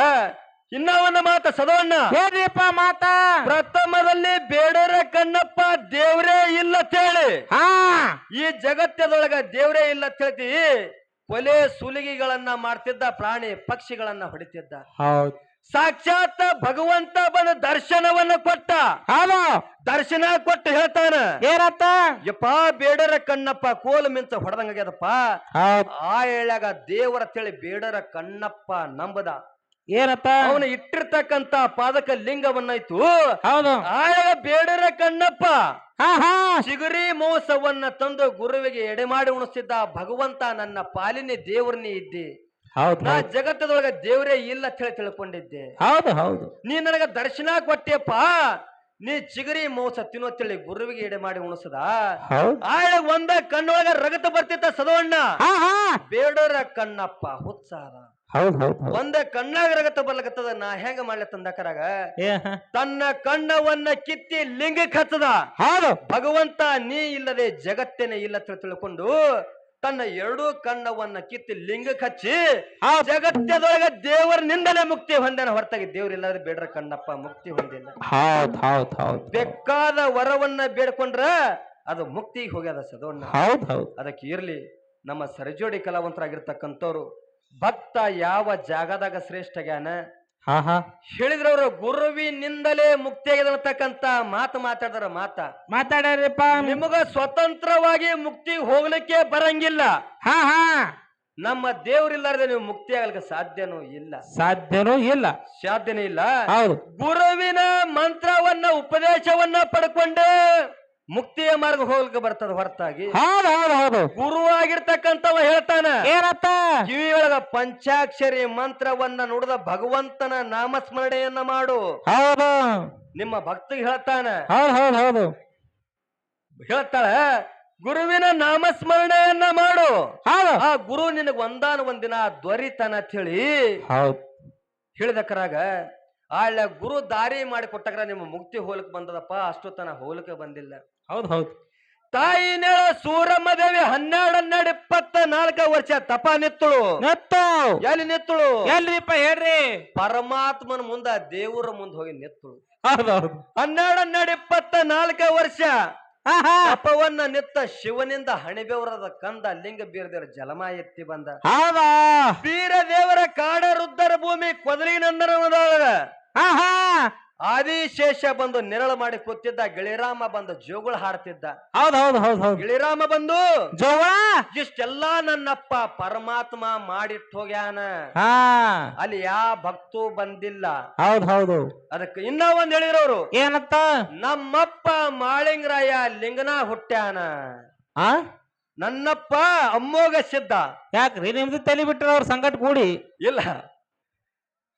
ಇನ್ನ ಒಂದು ಮಾತ ಸದವಣ್ಣ ಹೇಳ್ರಿಪ್ಪ ಮಾತ ಪ್ರಥಮದಲ್ಲಿ ಬೇಡರ ಕಣ್ಣಪ್ಪ ದೇವ್ರೇ ಇಲ್ಲ ಅಂತೇಳಿ ಹಾ. ಈ ಜಗತ್ತದೊಳಗ ದೇವ್ರೇ ಇಲ್ಲ ಅಂತ ಹೇಳ್ತಿ. ಕೊಲೆ ಸುಲಿಗೆಗಳನ್ನ ಮಾಡ್ತಿದ್ದ ಪ್ರಾಣಿ ಪಕ್ಷಿಗಳನ್ನ ಹೊಡಿತಿದ್ದ. ಹೌದ್. ಸಾಕ್ಷಾತ್ ಭಗವಂತ ಬಂದ ದರ್ಶನವನ್ನ ಕೊಟ್ಟ. ಹೌದು. ದರ್ಶನ ಕೊಟ್ಟು ಹೇಳ್ತಾನ. ಏನತ್ತ ಯಪ್ಪ ಬೇಡರ ಕಣ್ಣಪ್ಪ ಕೋಲು ಮಿಂಚ ಹೊಡೆದಂಗಾಗ್ಯದಪ್ಪ ಹೌದ್. ಆ ಹೇಳಾಗ ದೇವರ ತಿಳಿ ಬೇಡರ ಕಣ್ಣಪ್ಪ ನಂಬದ. ಏನತ್ತ ಅವನು ಇಟ್ಟಿರ್ತಕ್ಕಂತ ಪಾದಕ ಲಿಂಗವನ್ನಾಯ್ತು. ಹೌದು. ಆಯಾಗ ಬೇಡರ ಕಣ್ಣಪ್ಪ. ಚಿಗುರಿ ಮೋಸವನ್ನ ತಂದು ಗುರುವಿಗೆ ಎಡೆ ಮಾಡಿ ಉಣಿಸಿದ್ದ ಭಗವಂತ ನನ್ನ ಪಾಲಿನಿ ದೇವ್ರನ್ನೇ ಇದ್ದಿ. ಹೌದ್ ನಾ ಜಗತ್ತದೊಳಗ ದೇವರೇ ಇಲ್ಲ ಅಂತ ಹೇಳಿ ತಿಳ್ಕೊಂಡಿದ್ದೆ. ಹೌದು ಹೌದು. ನೀ ನನಗ ದರ್ಶನ ಕೊಟ್ಟೆಪ್ಪ. ನೀ ಚಿಗುರಿ ಮೋಸ ತಿನ್ನೋತ್ತೇಳಿ ಗುರುವಿಗೆ ಎಡೆ ಮಾಡಿ ಉಣಸದ. ಆಳ ಒಂದ ಕಣ್ಣೊಳಗ ರಗತ ಬರ್ತಿತ್ತ ಸದವಣ್ಣ ಬೇಡರ ಕಣ್ಣಪ್ಪ ಹುತ್ಸಾರ ಹೌದ್ ಹೌದ್ ಹೌದ್. ಒಂದ ಕಣ್ಣಾಗ ರಗತ ಬರ್ಲಕತ್ತದ ನಾ ಹೆಂಗ ಮಾಡ್ಲ ತಂದಕರಾಗ ಏ ಹಾ. ತನ್ನ ಕಣ್ಣವನ್ನ ಕಿತ್ತಿ ಲಿಂಗ ಹಚ್ಚದ. ಹೌದು. ಭಗವಂತ ನೀ ಇಲ್ಲದೆ ಜಗತ್ತೇನೆ ಇಲ್ಲ ಅಂತ ತಿಳ್ಕೊಂಡು ತನ್ನ ಎರಡೂ ಕಣ್ಣವನ್ನ ಕಿತ್ತಿ ಲಿಂಗಕ್ಕೆ ಹಚ್ಚಿ ಆ ಜಗತ್ತದೊಳಗ ದೇವರಿನಿಂದಲೇ ಮುಕ್ತಿ ಹೊಂದೇನ ಹೊರತಾಗಿ ದೇವರಿಲ್ಲದೆ ಬೇಡ್ರ ಕಣ್ಣಪ್ಪ ಮುಕ್ತಿ ಹೊಂದಿಲ್ಲ. ಹೌದ್ ಹೌದ್ ಹೌದ್. ಬೇಕಾದ ವರವನ್ನ ಬೇಡ್ಕೊಂಡ್ರ ಅದು ಮುಕ್ತಿಗೆ ಹೋಗ್ಯದ ಸದೋಣ್ಣ. ಹೌದ್ ಹೌದ್. ಅದಕ್ಕೆ ಇರ್ಲಿ ನಮ್ಮ ಸರಿಜೋಡಿ ಕಲಾವಂತರಾಗಿರ್ತಕ್ಕಂಥವ್ರು ಭಕ್ತ ಯಾವ ಜಾಗದಾಗ ಶ್ರೇಷ್ಠ ಜ್ಞಾನ? ಹಾ ಹಾ ಹೇಳಿದ್ರವ್ರು ಗುರುವಿನಿಂದಲೇ ಮುಕ್ತಿಯಾಗಿದೆ ಅಂತಕ್ಕಂತ ಮಾತು ಮಾತಾಡದ್ರ ಮಾತ. ಮಾತಾಡ್ಯಾರಪ್ಪ. ನಿಮಗ ಸ್ವತಂತ್ರವಾಗಿ ಮುಕ್ತಿ ಹೋಗ್ಲಿಕ್ಕೆ ಬರಂಗಿಲ್ಲ. ಹಾ ಹಾ. ನಮ್ಮ ದೇವರಿಲ್ಲಾರ್ದೆ ನೀವು ಮುಕ್ತಿ ಆಗ್ಲಿಕ್ಕೆ ಸಾಧ್ಯನೂ ಇಲ್ಲ. ಸಾಧ್ಯನೂ ಇಲ್ಲ. ಸಾಧ್ಯನೂ ಇಲ್ಲ. ಹೌದು. ಗುರುವಿನ ಮಂತ್ರವನ್ನ ಉಪದೇಶವನ್ನ ಪಡ್ಕೊಂಡೆ. ಮುಕ್ತಿಯ ಮಾರ್ಗ ಹೋಗ್ಲಿಕ್ಕೆ ಬರ್ತದ ಹೊರತಾಗಿ. ಹೌದು ಹೌದು ಹೌದು. ಗುರು ಆಗಿರ್ತಕ್ಕಂಥವ ಹೇಳ್ತಾನ. ಏನತ್ತ? ಕಿವಿಯೊಳಗ ಪಂಚಾಕ್ಷರಿ ಮಂತ್ರವನ್ನ ನುಡಿದ ಭಗವಂತನ ನಾಮಸ್ಮರಣೆಯನ್ನ ಮಾಡು. ಹೌದು. ನಿಮ್ಮ ಭಕ್ತಿಗೆ ಹೇಳ್ತಾನ. ಹೌದು ಹೌದು ಹೌದು. ಹೇಳ್ತಾಳ ಗುರುವಿನ ನಾಮಸ್ಮರಣೆಯನ್ನ ಮಾಡು. ಹೌದು. ಆ ಗುರು ನಿನಗ ಒಂದಾನ ಒಂದಿನ ದೊರಿತಾನ ಅಂತ ಹೇಳಿ ಹೌದು. ಹೇಳಿದಕ್ಕರಾಗ ಆಳ ಗುರು ದಾರಿ ಮಾಡಿ ಕೊಟ್ಟಾಗ ನಿಮ್ಮ ಮುಕ್ತಿ ಹೋಲಕ್ ಬಂದದಪ್ಪ ಅಷ್ಟು ತನ ಹೋಲಕ ಬಂದಿಲ್ಲ. ಹೌದು ಹೌದು. ತಾಯಿನೇಳ ಸೂರಮ್ಮ ದೇವಿ ಹನ್ನೆರಡು ಹನ್ನೆರಡು ಇಪ್ಪತ್ತ ನಾಲ್ಕ ವರ್ಷ ತಪ ನಿತ್ತಳು. ನೆತ್ತು. ಎಲ್ಲಿ ನಿತ್ತಳು? ಎಲ್ರಿಪ್ಪ ಹೇಳ್ರಿ? ಪರಮಾತ್ಮನ ಮುಂದ ದೇವರ ಮುಂದೆ ಹೋಗಿ ನಿತ್ತಳು. ಹೌದು ಹೌದು. ಹನ್ನೆರಡು ಹನ್ನೆರಡು ಇಪ್ಪತ್ತ ನಾಲ್ಕ ವರ್ಷ ತಪವನ್ನ ನಿತ್ತ ಶಿವನಿಂದ ಹಣಿಬೆವರದ ಕಂದ ಲಿಂಗ ಬೀರದೇವರ ಜಲಮ ಎತ್ತಿ ಬಂದ. ಬೀರ ದೇವರ ಕಾಡ ರುದ್ದರ ಭೂಮಿ ಕೊದಲಿ ಹಾ. ಆದಿಶೇಷ ಬಂದು ನೆರಳು ಮಾಡಿ ಕೂತಿದ್ದ ಗಿಳಿರಾಮ ಬಂದು ಜೋಗುಳ ಹಾಡ್ತಿದ್ದ. ಹೌದು ಹೌದು ಹೌದು ಹೌದು. ಗಿಳಿರಾಮ ಬಂದು ಜೋಗುಳ? ಇಷ್ಟೆಲ್ಲಾ ನನ್ನಪ್ಪ ಪರಮಾತ್ಮ ಮಾಡಿಟ್ಟು ಹೋಗ್ಯಾನ. ಹಾ. ಅಲ್ಲಿ ಯಾವ ಭಕ್ತು ಬಂದಿಲ್ಲ. ಹೌದು ಹೌದು. ಅದಕ್ಕೆ ಇನ್ನ ಒಂದ್ ಹೇಳಿರೋರು. ಏನತ್ತ ನಮ್ಮಪ್ಪ ಮಾಳಿಂಗರಾಯ ಲಿಂಗನ ಹುಟ್ಟ್ಯಾನ. ಆ? ನನ್ನಪ್ಪ ಅಮ್ಮೋಗ ಸಿದ್ಧ. ಯಾಕ್ರಿ ನಿಮ್ದು ತಲೆ ಬಿಟ್ಟರೆ ಅವ್ರ ಸಂಕಟ ಕೂಡಿ? ಇಲ್ಲ.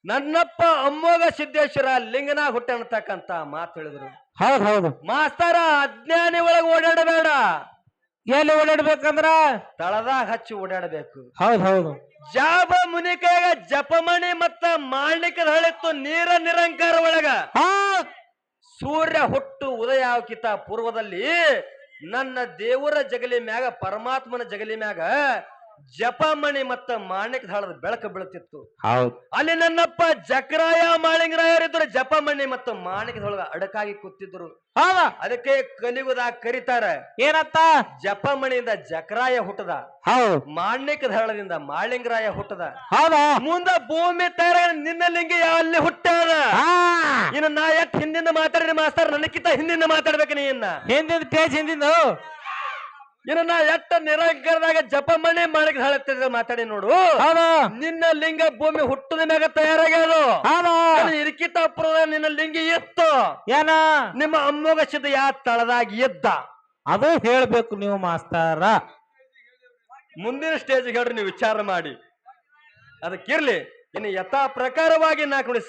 ನನ್ನಪ್ಪ ಅಮ್ಮೋಗ ಸಿದ್ದೇಶ್ವರ ಲಿಂಗನ ಹುಟ್ಟ್ಯಾನತಕ್ಕಂತ ಮಾತು ಹೇಳಿದ್ರು. ಹೌದು ಹೌದು. ಮಾಸ್ತರ ಅಜ್ಞಾನಿ ಒಳಗೆ ಓಡಾಡಬೇಡ. ಎಲ್ಲಿ ಓಡಾಡ್ಬೇಕಂದ್ರ? ತಳದಾಗ ಹಚ್ಚಿ ಓಡಾಡಬೇಕು. ಹೌದು ಹೌದು. ಜಾಬ ಮುನಿ ಕೈಯಾಗ ಜಪಮಣಿ ಮತ್ತ ಮಾಣಿಕದ ಹಳಿತ್ತು ನೀರ ನಿರಂಕಾರ ಒಳಗ. ಆ ಸೂರ್ಯ ಹುಟ್ಟು ಉದಯ ಪೂರ್ವದಲ್ಲಿ ನನ್ನ ದೇವರ ಜಗಲಿ ಮ್ಯಾಗ ಪರಮಾತ್ಮನ ಜಗಲಿ ಮ್ಯಾಗ ಜಪಮಣಿ ಮತ್ತ ಮಾಣಿಕ ಹಳದ ಬೆಳಕ ಬೀಳುತ್ತಿತ್ತು ಹೌದು. ಅಲ್ಲಿ ನನ್ನಪ್ಪ ಜಕರಾಯ ಮಾಳಿಂಗರಾಯರಿದ್ರು ಜಪಮಣಿ ಮತ್ತು ಮಾಣಿಕದೊಳಗ ಅಡಕಾಗಿ ಕೂತಿದ್ರು ಹೌದ? ಅದಕ್ಕೆ ಕಲಿಯುಗದ ಕರೀತಾರ. ಏನತ್ತ? ಜಪಮಣಿಯಿಂದ ಜಕರಾಯ ಹುಟ್ಟದ. ಹೌದು. ಹಳದಿಂದ ಮಾಳಿಂಗರಾಯ ಹುಟ್ಟದ. ಹೌದಾ? ಮುಂದ ಭೂಮಿ ತಯಾರ ನಿನ್ನ ಲಿಂಗ ಅಲ್ಲಿ ಹುಟ್ಟದ ಇನ್ನು ನಾ ಯಾಕೆ ಹಿಂದಿಂದ ಮಾತಾಡಿದ ಮಾಸ್ತಾರ ನನಕ್ಕಿಂತ ಹಿಂದಿಂದ ಮಾತಾಡ್ಬೇಕು ನೀನ್ನ ಹಿಂದಿನ ಪೇಜ್ ಹಿಂದಿಂದು. ಇನ್ನು ಎಟ್ಟ ಜಪ ಜಪಮಣಿ ಮಾಡಕ್ ಹೇಳುತ್ತಿದ್ದ ಮಾತಾಡಿ ನೋಡು. ನಿನ್ನ ಲಿಂಗ ಭೂಮಿ ಹುಟ್ಟದ ಮ್ಯಾಗ ತಯಾರಾಗ್ಯದು. ಹೌದು? ಇರ್ಕಿತ ಅಪುರದ ನಿನ್ನ ಲಿಂಗ ಇತ್ತು. ಏನ? ನಿಮ್ಮ ಅಮ್ಮೋಗ ಸಿದ್ಧ ಯಾ ತಳದಾಗ ಇದ್ದ. ಅದು ಹೇಳ್ಬೇಕು ನೀವು ಮಾಸ್ತಾರ. ಮುಂದಿನ ಸ್ಟೇಜ್ ಹೇಳ್ರಿ ನೀವು ವಿಚಾರ ಮಾಡಿ. ಅದಕ್ಕಿರ್ಲಿ ಇನ್ನು ಯಥಾ ಪ್ರಕಾರವಾಗಿ ನಾಲ್ಕು ನೋಡಿ